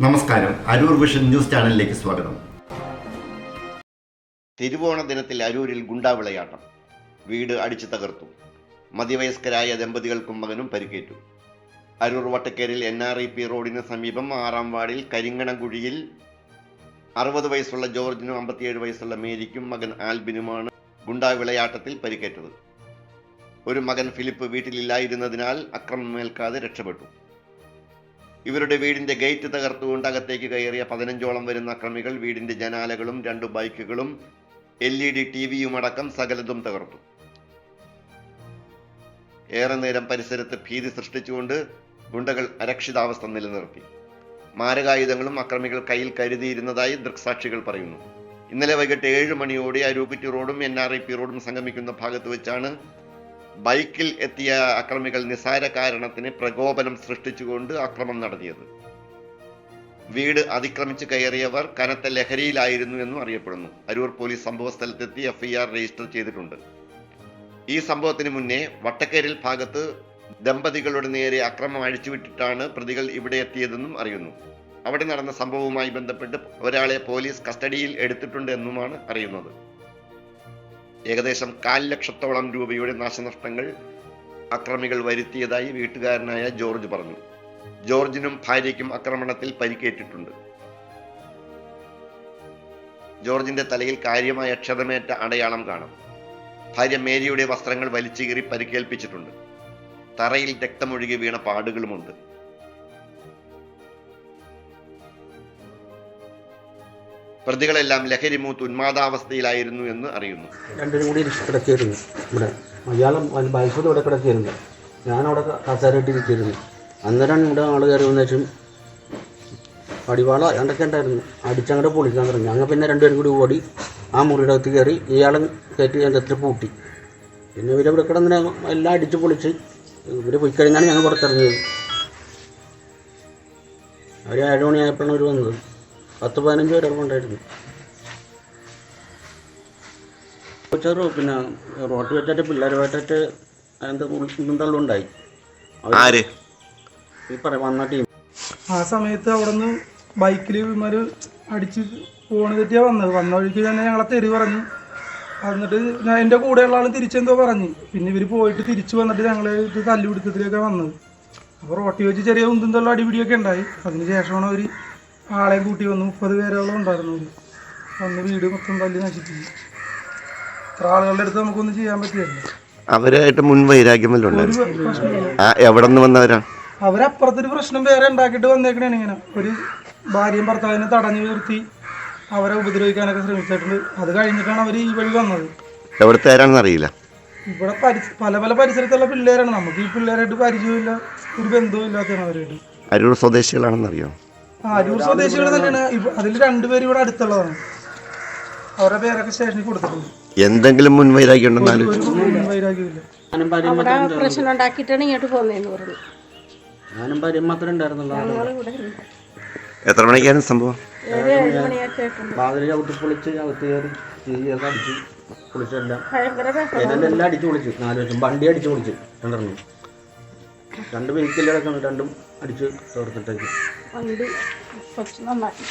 നമസ്കാരം. Aroor vision news ചാനലിലേക്ക് സ്വാഗതം. തിരുവോണ ദിനത്തിൽ അരൂരിൽ ഗുണ്ടാവിളയാട്ടം. വീട് അടിച്ചു തകർത്തു. മധ്യവയസ്കരായ ദമ്പതികൾക്കും മകനും പരിക്കേറ്റു. അരൂർ വട്ടക്കേരിൽ എൻ ആർ ഇ പി റോഡിന് സമീപം ആറാം വാർഡിൽ കരിങ്ങണംകുഴിയിൽ അറുപത് വയസ്സുള്ള ജോർജിനും അമ്പത്തിയേഴ് വയസ്സുള്ള മേരിക്കും മകൻ ആൽബിനുമാണ് ഗുണ്ടാവിളയാട്ടത്തിൽ പരിക്കേറ്റത്. ഒരു മകൻ ഫിലിപ്പ് വീട്ടിലില്ലായിരുന്നതിനാൽ അക്രമമേൽക്കാതെ രക്ഷപ്പെട്ടു. ഇവരുടെ വീടിന്റെ ഗേറ്റ് തകർത്തുകൊണ്ട് അകത്തേക്ക് കയറിയ പതിനഞ്ചോളം വരുന്ന അക്രമികൾ വീടിന്റെ ജനാലകളും രണ്ട് ബൈക്കുകളും എൽ ഇ ഡി ടി വിയും അടക്കം സകലതും തകർത്തു. ഏറെ നേരം പരിസരത്ത് ഭീതി സൃഷ്ടിച്ചുകൊണ്ട് ഗുണ്ടകൾ അരക്ഷിതാവസ്ഥ നിലനിർത്തി. മാരകായുധങ്ങളും അക്രമികൾ കയ്യിൽ കരുതിയിരുന്നതായി ദൃക്സാക്ഷികൾ പറയുന്നു. ഇന്നലെ വൈകിട്ട് ഏഴ് മണിയോടെ അരൂപിറ്റി റോഡും എൻ ആർ ഐ പി റോഡും സംഗമിക്കുന്ന ഭാഗത്ത് വെച്ചാണ് ബൈക്കിൽ എത്തിയ അക്രമികൾ നിസാര കാരണത്തിന് പ്രകോപനം സൃഷ്ടിച്ചുകൊണ്ട് അക്രമം നടത്തിയത്. വീട് അതിക്രമിച്ച് കയറിയവർ കനത്ത ലഹരിയിലായിരുന്നു എന്നും അറിയപ്പെടുന്നു. അരൂർ പോലീസ് സംഭവ സ്ഥലത്തെത്തി എഫ്ഐആർ രജിസ്റ്റർ ചെയ്തിട്ടുണ്ട്. ഈ സംഭവത്തിന് മുന്നേ വട്ടക്കേരിൽ ഭാഗത്ത് ദമ്പതികളുടെ നേരെ അക്രമം അഴിച്ചുവിട്ടിട്ടാണ് പ്രതികൾ ഇവിടെ എത്തിയതെന്നും അറിയുന്നു. അവിടെ നടന്ന സംഭവവുമായി ബന്ധപ്പെട്ട് ഒരാളെ പോലീസ് കസ്റ്റഡിയിൽ എടുത്തിട്ടുണ്ട് എന്നുമാണ് അറിയുന്നത്. ഏകദേശം കാൽ ലക്ഷത്തോളം രൂപയുടെ നാശനഷ്ടങ്ങൾ അക്രമികൾ വരുത്തിയതായി വീട്ടുകാരനായ ജോർജ് പറഞ്ഞു. ജോർജിനും ഭാര്യയ്ക്കും ആക്രമണത്തിൽ പരിക്കേറ്റിട്ടുണ്ട്. ജോർജിന്റെ തലയിൽ കാര്യമായ ക്ഷതമേറ്റ അടയാളം കാണും. ഭാര്യ മേരിയുടെ വസ്ത്രങ്ങൾ വലിച്ചുകീറി പരിക്കേൽപ്പിച്ചിട്ടുണ്ട്. തറയിൽ രക്തമൊഴുകി വീണ പാടുകളുമുണ്ട്. പ്രതികളെല്ലാം ലഹരി മൂത്ത് ഉന്മാദാവസ്ഥയിലായിരുന്നു എന്ന് അറിയുന്നു. രണ്ടിനും കൂടി കിടക്കിയിരുന്നു ഇവിടെ മലയാളം ബൈഫിൽ ഇവിടെ കിടക്കിയിരുന്നു ഞാനവിടെ കസേരയിട്ട് ഇരിക്കുകയായിരുന്നു അന്നേരം ഇവിടെ ആൾ കയറി വന്നേച്ചും പടിവാള രണ്ടൊക്കെ ഉണ്ടായിരുന്നു. അടിച്ചങ്ങോട്ട് പൊളിക്കാൻ തുടങ്ങി. ഞങ്ങൾ പിന്നെ രണ്ടുപേരും കൂടി ഓടി ആ മുറിയുടെ അകത്ത് കയറി ഇയാളെ കയറ്റി എന്റെ അത്ര പൂട്ടി. പിന്നെ ഇവരെ ഇവിടെ കിടന്നിട്ട് എല്ലാം അടിച്ച് പൊളിച്ച് ഇവർ പോയി കഴിഞ്ഞാണ് ഞങ്ങൾ പുറത്തിറങ്ങിയത്. അവർ ഏഴ് മണിയായപ്പോഴാണ് അവർ വന്നത്. പത്ത് പതിനഞ്ച് പേരൊക്കെ ഉണ്ടായിരുന്നു. ചെറു പിന്നെ റോട്ടിൽ വെച്ചിട്ട് പിള്ളേരുമായിട്ടിട്ട് അതിന്റെ ഉണ്ടായി ആര്? ഈ പറ വന്ന ടീം. ആ സമയത്ത് അവിടെ നിന്ന് ബൈക്കിൽ ഇവന്മാർ അടിച്ച് പോണ തെറ്റിയാ വന്നത്. വന്ന വഴിക്ക് തന്നെ ഞങ്ങളെ തെറി പറഞ്ഞു. എന്നിട്ട് ഞാൻ എന്റെ കൂടെയുള്ള ആൾ തിരിച്ചെന്തോ പറഞ്ഞു. പിന്നെ ഇവർ പോയിട്ട് തിരിച്ചു വന്നിട്ട് ഞങ്ങളെ ഇത് തല്ലുപിടുത്തത്തിലേക്ക് വന്നത്. അപ്പോൾ റോട്ടി വെച്ച് ചെറിയ ഉന്തും തള്ളും അടിപിടിയൊക്കെ ഉണ്ടായി. അതിന് ശേഷമാണ് അവർ ആളെയും കൂട്ടി വന്നു. മുപ്പത് പേരോളം ഉണ്ടായിരുന്നു വന്ന് വീട് മൊത്തം തല്ലി നശിപ്പിച്ചു. ഇത്ര ആളുകളുടെ അടുത്ത് നമുക്കൊന്നും ചെയ്യാൻ പറ്റിയല്ല? അവരായിട്ട് മുൻ വൈരാഗ്യം വല്ലതും ഒരു ഉണ്ടായിരുന്നു? പ്രശ്നമില്ല. എവിടെ നിന്ന് വന്നവരാ? അവരപ്പുറത്തൊരു പ്രശ്നം വേറെ ഉണ്ടാക്കിയിട്ട് വന്നേക്കണേണ് ഇങ്ങനെ. ഒരു ഭാര്യയും ഭർത്താവിനെ തടഞ്ഞു നിർത്തി അവരെ ഉപദ്രവിക്കാനൊക്കെ ശ്രമിച്ചിട്ടുണ്ട്. അത് കഴിഞ്ഞിട്ടാണ് അവർ ഈ വഴി വന്നത്. എവിടുത്തെ ആരാണെന്ന് അറിയില്ല. ഇവിടെ പല പല പരിസരത്തുള്ള പിള്ളേരാണ്. നമുക്ക് ഈ പിള്ളേരായിട്ട് പരിചയമില്ല. ഒരു ബന്ധവും ഇല്ലാത്തതാണ് അവരായിട്ട്. അരൂർ സ്വദേശികളാണെന്ന് അരൂർ സ്വദേശികൾ തന്നെയാണ്. അതിൽ രണ്ടുപേരും ഇവിടെ അടുത്തുള്ളതാണ്. അവരുടെ പേരൊക്കെ സ്റ്റേഷനിൽ കൊടുത്തിട്ടുണ്ട്. എന്തെങ്കിലും മുൻവൈരാഗ്യം ഉണ്ടെന്നാലും അവിടെ പ്രശ്നം ഉണ്ടാക്കിയിട്ടാണ് ഇങ്ങോട്ട് പോകുന്നതെന്ന് പറഞ്ഞു. ഞാനും ഭാര്യയും മാത്രമേ ഉണ്ടായിരുന്നുള്ളൂ എത്ര മണിക്കായിരുന്നു സംഭവം? ഏഴ് മണിയൊക്കെ ആയിട്ടുണ്ട്. വാതിൽ ചവിട്ടി പൊളിച്ച് അകത്ത് കയറി ചീയൊക്കെ അടിച്ച് പൊളിച്ചെല്ലാം ഭയങ്കര ബഹളം. എല്ലാം അടിച്ച് പൊളിച്ചു? നാല് വർഷം വണ്ടി അടിച്ച് പൊളിച്ചു. രണ്ടെണ്ണം രണ്ട് വെഹിക്കലുകളൊക്കെ രണ്ടും അടിച്ച് തീർത്തിട്ടേക്ക് വണ്ടി കുറച്ച് നന്നാക്കി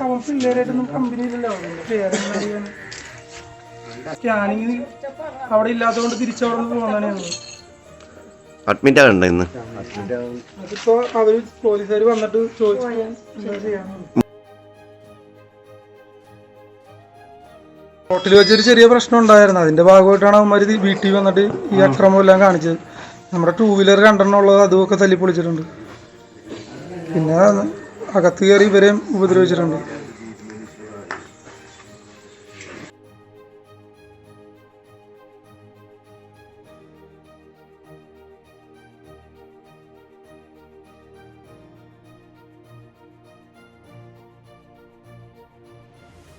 അവൻ പിള്ളേരായിട്ടൊന്നും കമ്പനിയിലല്ലോ സ്കാനിങ് അവിടെ ഇല്ലാത്തതുകൊണ്ട് തിരിച്ചവിടെ നിന്ന് പോകുന്നതാണ് ഞങ്ങൾ അഡ്മിറ്റ് ആകണ്ട ഇന്ന്. അതിപ്പോ അവർ പോലീസുകാർ വന്നിട്ട് ചോദിച്ചു എന്താ റോട്ടിൽ വെച്ചൊരു ചെറിയ പ്രശ്നം ഉണ്ടായിരുന്നു. അതിന്റെ ഭാഗമായിട്ടാണ് അവന്മാർ വീട്ടിൽ വന്നിട്ട് ഈ അക്രമം എല്ലാം കാണിച്ചത്. നമ്മുടെ ടൂ വീലർ രണ്ടെണ്ണം ഉള്ളത് അതുമൊക്കെ തല്ലി പൊളിച്ചിട്ടുണ്ട് പിന്നെ അകത്ത് കയറി ഇവരെയും ഉപദ്രവിച്ചിട്ടുണ്ട്.